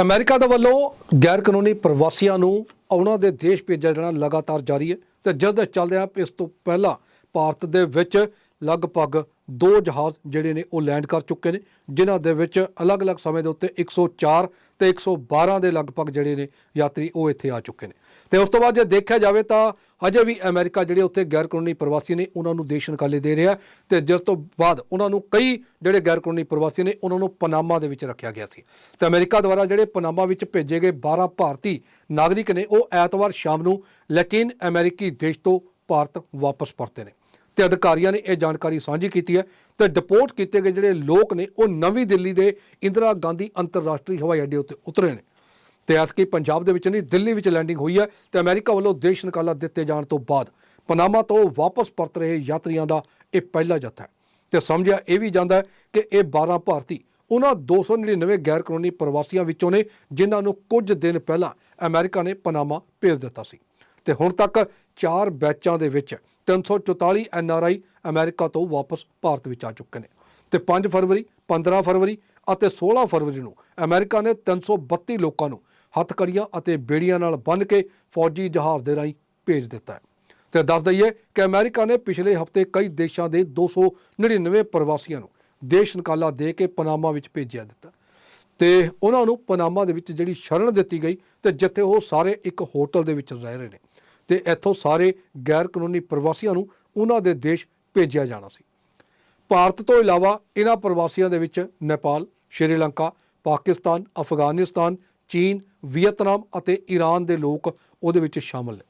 America ਦੇ ਵੱਲੋਂ ਗੈਰ ਕਾਨੂੰਨੀ ਪ੍ਰਵਾਸੀਆਂ ਨੂੰ ਉਹਨਾਂ ਦੇ ਦੇਸ਼ ਭੇਜਿਆ ਜਾਣਾ ਲਗਾਤਾਰ ਜਾਰੀ ਹੈ ਤੇ ਜਦ ਚੱਲਦਿਆਂ ਇਸ ਤੋਂ ਪਹਿਲਾਂ ਭਾਰਤ ਦੇ ਵਿੱਚ ਲਗਭਗ ਦੋ ਜਹਾਜ਼ ਜਿਹੜੇ ਨੇ ਉਹ ਲੈਂਡ ਕਰ ਚੁੱਕੇ ਨੇ, ਜਿਨ੍ਹਾਂ ਦੇ ਵਿੱਚ ਅਲੱਗ-ਅਲੱਗ ਸਮੇਂ ਦੇ ਉੱਤੇ 104 ਤੇ 112 ਦੇ ਲਗਭਗ ਜਿਹੜੇ ਨੇ ਯਾਤਰੀ ਉਹ ਇੱਥੇ ਆ ਚੁੱਕੇ ਨੇ। ਤੇ ਉਸ ਤੋਂ ਬਾਅਦ ਜੇ ਦੇਖਿਆ ਜਾਵੇ ਤਾਂ ਅਜੇ ਵੀ ਅਮਰੀਕਾ ਜਿਹੜੇ ਉੱਥੇ ਗੈਰ ਕਾਨੂੰਨੀ ਪ੍ਰਵਾਸੀ ਨੇ, ਉਹਨਾਂ ਨੂੰ ਦੇਸ਼ ਨਿਕਾਲੇ ਦੇ ਰਿਹਾ ਤੇ ਜਿਸ ਤੋਂ ਬਾਅਦ ਉਹਨਾਂ ਨੂੰ ਕਈ ਜਿਹੜੇ ਗੈਰ ਕਾਨੂੰਨੀ ਪ੍ਰਵਾਸੀ ਨੇ, ਉਹਨਾਂ ਨੂੰ ਪਨਾਮਾ ਦੇ ਵਿੱਚ ਰੱਖਿਆ ਗਿਆ ਸੀ। ਤੇ ਅਮਰੀਕਾ ਦੁਆਰਾ ਜਿਹੜੇ ਪਨਾਮਾ ਵਿੱਚ ਭੇਜੇ ਗਏ 12 ਭਾਰਤੀ ਨਾਗਰਿਕ ਨੇ, ਉਹ ਐਤਵਾਰ ਸ਼ਾਮ ਨੂੰ ਲੇਕਿਨ ਅਮਰੀਕੀ ਦੇਸ਼ ਤੋਂ ਭਾਰਤ ਵਾਪਸ ਪਰਤੇ ਨੇ। ਤੇ ਅਧਿਕਾਰੀਆਂ ਨੇ ਇਹ ਜਾਣਕਾਰੀ ਸਾਂਝੀ ਕੀਤੀ ਹੈ ਤੇ ਡਿਪੋਰਟ ਕੀਤੇ ਗਏ ਜਿਹੜੇ ਲੋਕ ਨੇ, ਉਹ ਨਵੀਂ ਦਿੱਲੀ ਦੇ ਇੰਦਰਾ ਗਾਂਧੀ ਅੰਤਰਰਾਸ਼ਟਰੀ ਹਵਾਈ ਅੱਡੇ ਉੱਤੇ ਉਤਰੇ ਨੇ। ਤੇ ਕਿ ਪੰਜਾਬ ਦੇ ਵਿੱਚ ਨਹੀਂ, ਦਿੱਲੀ ਵਿੱਚ ਲੈਂਡਿੰਗ ਹੋਈ ਹੈ ਤੇ ਅਮਰੀਕਾ ਵੱਲੋਂ ਦੇਸ਼ ਨਿਕਾਲਾ ਦਿੱਤੇ ਜਾਣ ਤੋਂ ਬਾਅਦ ਪਨਾਮਾ ਤੋਂ ਵਾਪਸ ਪਰਤ ਰਹੇ ਯਾਤਰੀਆਂ ਦਾ ਇਹ ਪਹਿਲਾ ਜੱਥਾ ਹੈ। ਤੇ ਸਮਝਿਆ ਇਹ ਵੀ ਜਾਂਦਾ ਕਿ ਇਹ 12 ਭਾਰਤੀ, ਉਹਨਾਂ 299 ਗੈਰ ਕਾਨੂੰਨੀ ਪ੍ਰਵਾਸੀਆਂ ਵਿੱਚੋਂ ਨੇ, ਜਿਨ੍ਹਾਂ ਨੂੰ ਕੁਝ ਦਿਨ ਪਹਿਲਾਂ ਅਮਰੀਕਾ ਨੇ ਪਨਾਮਾ ਭੇਜ ਦਿੱਤਾ ਸੀ। ਤੇ ਹੁਣ ਤੱਕ ਚਾਰ ਬੈਚਾਂ ਦੇ ਵਿੱਚ 344 ਐਨਆਰਆਈ ਅਮਰੀਕਾ ਤੋਂ ਵਾਪਸ ਭਾਰਤ ਵਿੱਚ ਆ ਚੁੱਕੇ ਨੇ। ਤੇ 5 ਫਰਵਰੀ 15 ਫਰਵਰੀ ਅਤੇ 16 ਫਰਵਰੀ ਨੂੰ ਅਮਰੀਕਾ ਨੇ 332 ਲੋਕਾਂ ਨੂੰ ਹੱਥਕੜੀਆਂ ਅਤੇ ਬੇੜੀਆਂ ਨਾਲ ਬੰਨ੍ਹ ਕੇ ਫੌਜੀ ਜਹਾਜ਼ ਦੇ ਰਾਹੀਂ ਭੇਜ ਦਿੱਤਾ ਹੈ। ਤੇ ਦੱਸ ਦਈਏ ਕਿ ਅਮਰੀਕਾ ਨੇ ਪਿਛਲੇ ਹਫ਼ਤੇ ਕਈ ਦੇਸ਼ਾਂ ਦੇ 299 ਪ੍ਰਵਾਸੀਆਂ ਨੂੰ ਦੇਸ਼ ਨਿਕਾਲਾ ਦੇ ਕੇ ਪਨਾਮਾ ਵਿੱਚ ਭੇਜਿਆ ਦਿੱਤਾ। ਤੇ ਉਹਨਾਂ ਨੂੰ ਪਨਾਮਾ ਦੇ ਵਿੱਚ ਜਿਹੜੀ ਸ਼ਰਨ ਦਿੱਤੀ ਗਈ ਤੇ ਜਿੱਥੇ ਉਹ ਸਾਰੇ ਇੱਕ ਹੋਟਲ ਦੇ ਵਿੱਚ ਰਹਿ ਰਹੇ ਨੇ। ਤੇ ਇੱਥੋਂ ਸਾਰੇ ਗੈਰ ਕਾਨੂੰਨੀ ਪ੍ਰਵਾਸੀਆਂ ਨੂੰ ਉਹਨਾਂ ਦੇ ਦੇਸ਼ ਭੇਜਿਆ ਜਾਣਾ ਸੀ। ਭਾਰਤ ਤੋਂ ਇਲਾਵਾ ਇਹਨਾਂ ਪ੍ਰਵਾਸੀਆਂ ਦੇ ਵਿੱਚ ਨੇਪਾਲ, ਸ਼੍ਰੀਲੰਕਾ, ਪਾਕਿਸਤਾਨ, ਅਫਗਾਨਿਸਤਾਨ, ਚੀਨ, ਵੀਅਤਨਾਮ ਅਤੇ ਈਰਾਨ ਦੇ ਲੋਕ ਉਹਦੇ ਵਿੱਚ ਸ਼ਾਮਲ ਨੇ।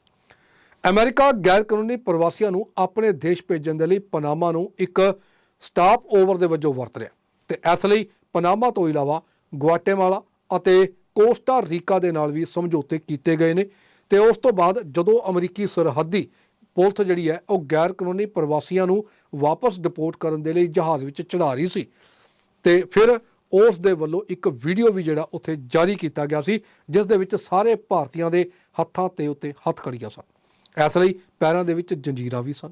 ਅਮਰੀਕਾ ਗੈਰ ਕਾਨੂੰਨੀ ਪ੍ਰਵਾਸੀਆਂ ਨੂੰ ਆਪਣੇ ਦੇਸ਼ ਭੇਜਣ ਦੇ ਲਈ ਪਨਾਮਾ ਨੂੰ ਇੱਕ ਸਟਾਪ ਓਵਰ ਦੇ ਵਜੋਂ ਵਰਤ ਰਿਹਾ ਤੇ ਇਸ ਲਈ ਪਨਾਮਾ ਤੋਂ ਇਲਾਵਾ ਗੁਆਟੇਮਾਲਾ ਅਤੇ ਕੋਸਟਾ ਰੀਕਾ ਦੇ ਨਾਲ ਵੀ ਸਮਝੌਤੇ ਕੀਤੇ ਗਏ ਨੇ। ਤੇ ਉਸ ਤੋਂ ਬਾਅਦ ਜਦੋਂ ਅਮਰੀਕੀ ਸਰਹੱਦੀ ਪੁਲਿਸ ਜਿਹੜੀ ਹੈ ਉਹ ਗੈਰ ਕਾਨੂੰਨੀ ਪ੍ਰਵਾਸੀਆਂ ਨੂੰ ਵਾਪਸ ਡਿਪੋਰਟ ਕਰਨ ਦੇ ਲਈ ਜਹਾਜ਼ ਵਿੱਚ ਚੜਾ ਰਹੀ ਸੀ। ਤੇ ਫਿਰ ਉਸ ਦੇ ਵੱਲੋਂ ਇੱਕ ਵੀਡੀਓ ਵੀ ਜਿਹੜਾ ਉੱਥੇ ਜਾਰੀ ਕੀਤਾ ਗਿਆ ਸੀ, ਜਿਸ ਦੇ ਵਿੱਚ ਸਾਰੇ ਭਾਰਤੀਆਂ ਦੇ ਹੱਥਾਂ ਤੇ ਉੱਤੇ ਹੱਥ ਖੜੀਆਂ ਸਨ। ਇਸ ਲਈ ਪੈਰਾਂ ਦੇ ਵਿੱਚ ਜੰਜੀਰਾਂ ਵੀ ਸਨ।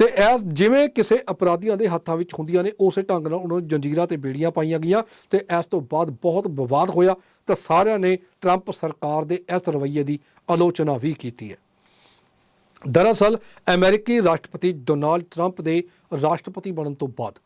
ਤੇ ਐਸ ਜਿਵੇਂ ਕਿਸੇ ਅਪਰਾਧੀਆਂ ਦੇ ਹੱਥਾਂ ਵਿੱਚ ਹੁੰਦੀਆਂ ਨੇ ਉਸੇ ਢੰਗ ਨਾਲ ਉਹਨਾਂ ਨੂੰ ਜੰਜੀਰਾਂ ਤੇ ਬੇੜੀਆਂ ਪਾਈਆਂ ਗਈਆਂ ਤੇ ਇਸ ਤੋਂ ਬਾਅਦ ਬਹੁਤ ਵਿਵਾਦ ਹੋਇਆ ਤਾਂ ਸਾਰਿਆਂ ਨੇ ਟਰੰਪ ਸਰਕਾਰ ਦੇ ਇਸ ਰਵੱਈਏ ਦੀ ਆਲੋਚਨਾ ਵੀ ਕੀਤੀ ਹੈ। ਦਰਅਸਲ ਅਮਰੀਕੀ ਰਾਸ਼ਟਰਪਤੀ ਡੋਨਾਲਡ ਟਰੰਪ ਦੇ ਰਾਸ਼ਟਰਪਤੀ ਬਣਨ ਤੋਂ ਬਾਅਦ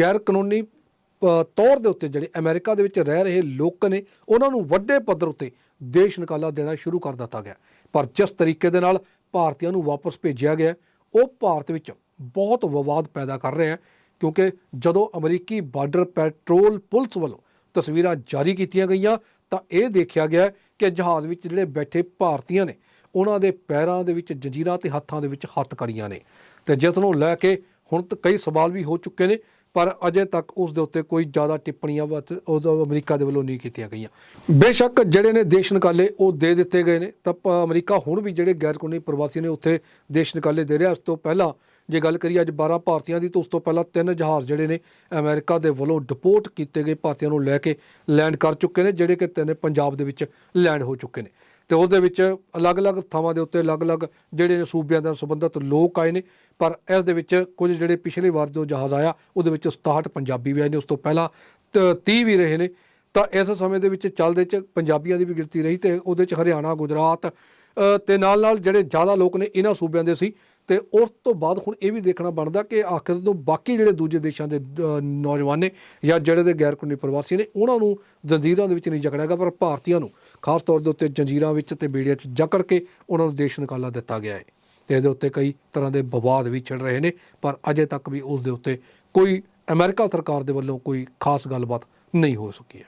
ਗੈਰ ਕਾਨੂੰਨੀ ਅ, ਤੌਰ ਦੇ ਉੱਤੇ ਜਿਹੜੇ ਅਮਰੀਕਾ ਦੇ ਵਿੱਚ ਰਹਿ ਰਹੇ ਲੋਕ ਨੇ ਉਹਨਾਂ ਨੂੰ ਵੱਡੇ ਪੱਧਰ ਉੱਤੇ ਦੇਸ਼ ਨਿਕਾਲਾ ਦੇਣਾ ਸ਼ੁਰੂ ਕਰ ਦਿੱਤਾ ਗਿਆ। ਪਰ ਜਿਸ ਤਰੀਕੇ ਦੇ ਨਾਲ ਭਾਰਤੀਆਂ ਨੂੰ ਵਾਪਸ ਭੇਜਿਆ ਗਿਆ ਉਹ ਭਾਰਤ ਵਿੱਚ ਬਹੁਤ ਵਿਵਾਦ ਪੈਦਾ ਕਰ ਰਿਹਾ ਹੈ ਕਿਉਂਕਿ ਜਦੋਂ ਅਮਰੀਕੀ ਬਾਰਡਰ ਪੈਟਰੋਲ ਪੁਲਿਸ ਵੱਲੋਂ ਤਸਵੀਰਾਂ ਜਾਰੀ ਕੀਤੀਆਂ ਗਈਆਂ, ਤਾਂ ਇਹ ਦੇਖਿਆ ਗਿਆ ਕਿ ਜਹਾਜ਼ ਵਿੱਚ ਜਿਹੜੇ ਬੈਠੇ ਭਾਰਤੀਆਂ ਨੇ, ਉਹਨਾਂ ਦੇ ਪੈਰਾਂ ਦੇ ਵਿੱਚ ਜੰਜੀਰਾਂ ਤੇ ਹੱਥਾਂ ਦੇ ਵਿੱਚ ਹੱਥ ਕਰੀਆਂ ਨੇ। ਤੇ ਜਿਸ ਨੂੰ ਲੈ ਕੇ ਹੁਣ ਤੱਕ ਕਈ ਸਵਾਲ ਵੀ ਹੋ ਚੁੱਕੇ ਨੇ ਪਰ ਅਜੇ ਤੱਕ ਉਸ ਦੇ ਉੱਤੇ ਕੋਈ ਜ਼ਿਆਦਾ ਟਿੱਪਣੀਆਂ ਵਤ ਉਹਦਾ ਅਮਰੀਕਾ ਦੇ ਵੱਲੋਂ ਨਹੀਂ ਕੀਤੀਆਂ ਗਈਆਂ। ਬੇਸ਼ੱਕ ਜਿਹੜੇ ਨੇ ਦੇਸ਼ ਨਿਕਾਲੇ ਉਹ ਦੇ ਦਿੱਤੇ ਗਏ ਨੇ। ਤਾਂ ਅਮਰੀਕਾ ਹੁਣ ਵੀ ਜਿਹੜੇ ਗੈਰ ਕਾਨੂੰਨੀ ਪ੍ਰਵਾਸੀ ਨੇ ਉੱਥੇ ਦੇਸ਼ ਨਿਕਾਲੇ ਦੇ ਰਿਹਾ। ਉਸ ਤੋਂ ਪਹਿਲਾਂ ਜੇ ਗੱਲ ਕਰੀਏ ਅੱਜ 12 ਭਾਰਤੀਆਂ ਦੀ, ਤਾਂ ਉਸ ਤੋਂ ਪਹਿਲਾਂ ਤਿੰਨ ਜਹਾਜ਼ ਜਿਹੜੇ ਨੇ ਅਮਰੀਕਾ ਦੇ ਵੱਲੋਂ ਡਿਪੋਰਟ ਕੀਤੇ ਗਏ। ਭਾਰਤੀਆਂ ਨੂੰ ਲੈ ਕੇ ਲੈਂਡ ਕਰ ਚੁੱਕੇ ਨੇ, ਜਿਹੜੇ ਕਿ ਤਿੰਨ ਪੰਜਾਬ ਦੇ ਵਿੱਚ ਲੈਂਡ ਹੋ ਚੁੱਕੇ ਨੇ। ਤੇ ਉਹਦੇ ਵਿੱਚ ਅਲੱਗ-ਅਲੱਗ ਥਾਵਾਂ ਦੇ ਉੱਤੇ ਅਲੱਗ-ਅਲੱਗ ਜਿਹੜੇ ਨੇ ਸੂਬਿਆਂ ਨਾਲ ਸੰਬੰਧਿਤ ਲੋਕ ਆਏ ਨੇ ਪਰ ਇਸ ਦੇ ਵਿੱਚ ਕੁਝ ਜਿਹੜੇ ਪਿਛਲੇ ਵਾਰ ਜੋ ਜਹਾਜ਼ ਆਇਆ ਉਹਦੇ ਵਿੱਚ 67 ਪੰਜਾਬੀ ਵੀ ਆਏ ਨੇ ਉਸ ਤੋਂ ਪਹਿਲਾਂ ਤ- 30 ਵੀ ਰਹੇ ਨੇ। ਤਾਂ ਇਸ ਸਮੇਂ ਦੇ ਵਿੱਚ ਚੱਲਦੇ ਚ ਪੰਜਾਬੀਆਂ ਦੀ ਵੀ ਗਿਣਤੀ ਰਹੀ ਤੇ ਉਹਦੇ ਚ ਹਰਿਆਣਾ ਗੁਜਰਾਤ ਅ, ਤੇ ਨਾਲ ਨਾਲ ਜਿਹੜੇ ਜ਼ਿਆਦਾ ਲੋਕ ਨੇ ਇਹਨਾਂ ਸੂਬਿਆਂ ਦੇ ਸੀ। ਤੇ ਉਸ ਤੋਂ ਬਾਅਦ ਹੁਣ ਇਹ ਵੀ ਦੇਖਣਾ ਬਣਦਾ ਕਿ ਆਖਿਰ ਤੋਂ ਬਾਕੀ ਜਿਹੜੇ ਦੂਜੇ ਦੇਸ਼ਾਂ ਦੇ ਨੌਜਵਾਨ ਨੇ ਜਾਂ ਜਿਹੜੇ ਦੇ ਗੈਰ ਕਾਨੂੰਨੀ ਪ੍ਰਵਾਸੀ ਨੇ ਉਹਨਾਂ ਨੂੰ ਜੰਜੀਰਾਂ ਦੇ ਵਿੱਚ ਨਹੀਂ ਜਕੜਿਆਗਾ ਪਰ ਭਾਰਤੀਆਂ ਨੂੰ। ਖਾਸ ਤੌਰ ਦੇ ਉੱਤੇ ਜੰਜੀਰਾਂ ਵਿੱਚ ਤੇ ਬੇੜੀਆਂ 'ਚ ਜਕੜ ਕੇ ਉਹਨਾਂ ਨੂੰ ਦੇਸ਼ ਨਿਕਾਲਾ ਦਿੱਤਾ ਗਿਆ ਹੈ। ਤੇ ਇਹਦੇ ਉੱਤੇ ਕਈ ਤਰ੍ਹਾਂ ਦੇ ਵਿਵਾਦ ਵੀ ਛਿੜ ਰਹੇ ਨੇ, ਪਰ ਅਜੇ ਤੱਕ ਵੀ ਉਸ ਦੇ ਉੱਤੇ ਕੋਈ ਅਮਰੀਕਾ ਸਰਕਾਰ ਦੇ ਵੱਲੋਂ ਕੋਈ ਖਾਸ ਗੱਲਬਾਤ ਨਹੀਂ ਹੋ ਸਕੀ ਹੈ।